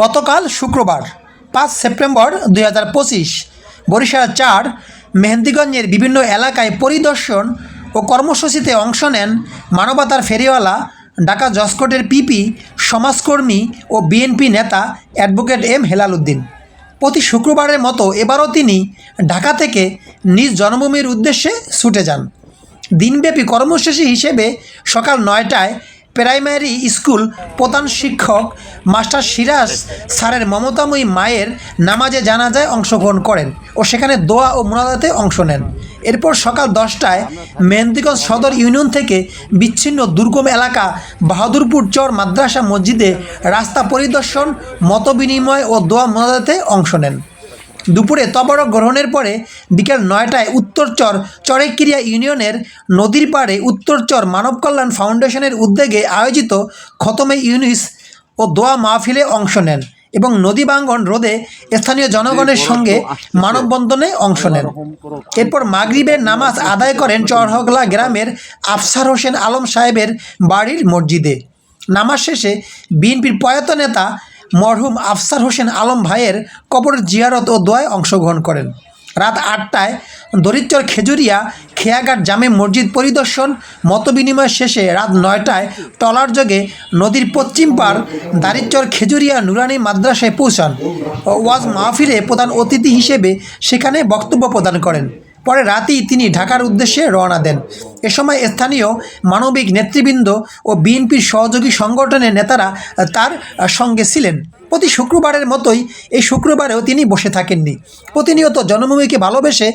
গতকাল শুক্রবার, পাঁচ সেপ্টেম্বর দুই হাজার পঁচিশ, বরিশাল চার, মেহেন্দিগঞ্জের বিভিন্ন এলাকায় পরিদর্শন ও কর্মসূচিতে অংশ নেন মানবতার ফেরিওয়ালা ঢাকা জসকোটের পিপি, সমাজকর্মী ও বিএনপি নেতা অ্যাডভোকেট এম হেলাল উদ্দিন প্রতি শুক্রবারের মতো এবারও তিনি ঢাকা থেকে নিজ জন্মভূমির উদ্দেশ্যে ছুটে যান। দিনব্যাপী কর্মসূচি হিসেবে সকাল নয়টায় প্রাইমারি স্কুল প্রধান শিক্ষক মাস্টার সিরাজ স্যারের মমতাময়ী মায়ের নামাজে জানাজায় অংশগ্রহণ করেন ও সেখানে দোয়া ও মোনাজাতে অংশ নেন। এরপর সকাল দশটায় মেহেন্দিগঞ্জ সদর ইউনিয়ন থেকে বিচ্ছিন্ন দুর্গম এলাকা বাহাদুরপুর চর মাদ্রাসা মসজিদে রাস্তা পরিদর্শন, মতবিনিময় ও দোয়া মোনাজাতে অংশ নেন। দুপুরে তবরক গ্রহণের পরে বিকেল নয়টায় উত্তরচর চরেক্রিয়া ইউনিয়নের নদীর পাড়ে উত্তরচর মানব কল্যাণ ফাউন্ডেশনের উদ্যোগে আয়োজিত খতমে ইউনিস ও দোয়া মাহফিলে অংশ নেন এবং নদী বাঙ্গন রোধে স্থানীয় জনগণের সঙ্গে মানববন্ধনে অংশ নেন। এরপর মাগরিবের নামাজ আদায় করেন চরহগলা গ্রামের আফসার হোসেন আলম সাহেবের বাড়ির মসজিদে। নামাজ শেষে বিএনপির প্রয়াত নেতা মরহুম আফসার হোসেন আলম ভাইয়ের কবর জিয়ারত ও দোয়ায় অংশগ্রহণ করেন। রাত আটটায় দরিদ্র খেজুরিয়া খেয়াঘাট জামে মসজিদ পরিদর্শন, মতবিনিময় শেষে রাত নয়টায় টলার যোগে নদীর পশ্চিম পার দারিদ্চর খেজুরিয়া নুরানি মাদ্রাসায় পৌঁছান ওয়াজ মাহফিলে প্রধান অতিথি হিসেবে সেখানে বক্তব্য প্রদান করেন। পরে রাতেই তিনি ঢাকার উদ্দেশ্যে রওনা দেন। এ সময় স্থানীয় মানবিক নেতৃবৃন্দ ও বিএনপির সহযোগী সংগঠনের নেতারা তার সঙ্গে ছিলেন। প্রতি শুক্রবারের মতোই এই শুক্রবারেও তিনি বসে থাকেননি। প্রতিনিয়ত জন্মভূমিকে ভালোবেসে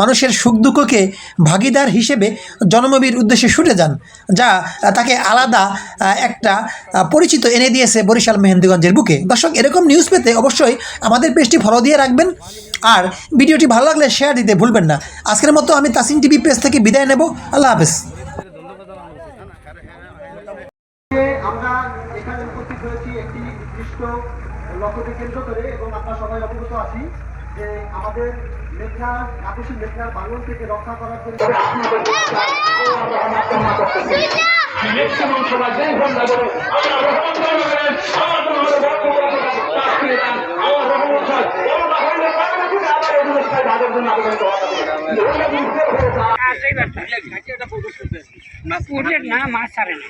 মানুষের সুখ দুঃখকে ভাগিদার হিসেবে জন্মভূমির উদ্দেশ্যে ছুটে যান যা তাকে আলাদা একটা পরিচিত এনে দিয়েছে বরিশাল মেহেন্দিগঞ্জের বুকে। দর্শক এরকম নিউজ পেতে অবশ্যই আমাদের পেজটি ফলো দিয়ে রাখবেন। আর ভিডিওটি ভালো লাগলে শেয়ার দিতে ভুলবেন না। আজকের মতো আমি তাসিন টিভি পেজ থেকে বিদায় নেব। আল্লাহ হাফেজ। আমরা এখানে উপস্থিত হয়েছি একটি নির্দিষ্ট লক্ষ্যকে কেন্দ্র করে এবং আমরা সবাই অবগত আছি যে আমাদের মেঘনা আকস্মিক মেঘনার বাঙন থেকে রক্ষা করার জন্য পুরের না মাছ ছাড়ে না।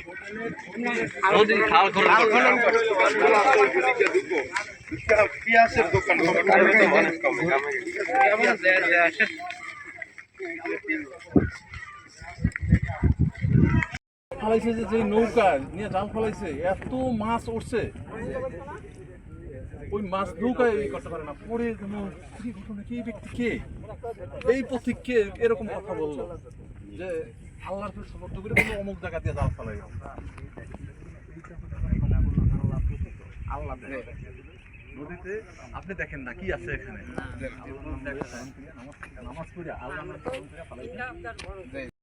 ফলাইছে যে যে নৌকা নিয়ে জাল ফলাইছে এত মাছ উঠছে। ওই মাছ নৌকায় করতে পারে না পরে যেন কি ঘটনা কি ব্যক্তি কে? এই পথিক কে এরকম কথা বলল যে আল্লাহর সমর্থ করে কোনো অমুক জায়গা দিয়ে জাল ফলাই আল্লাহ নদীতে আপনি দেখেন না কি আছে এখানে? নামাজ নামাজ পড়ে আল্লাহ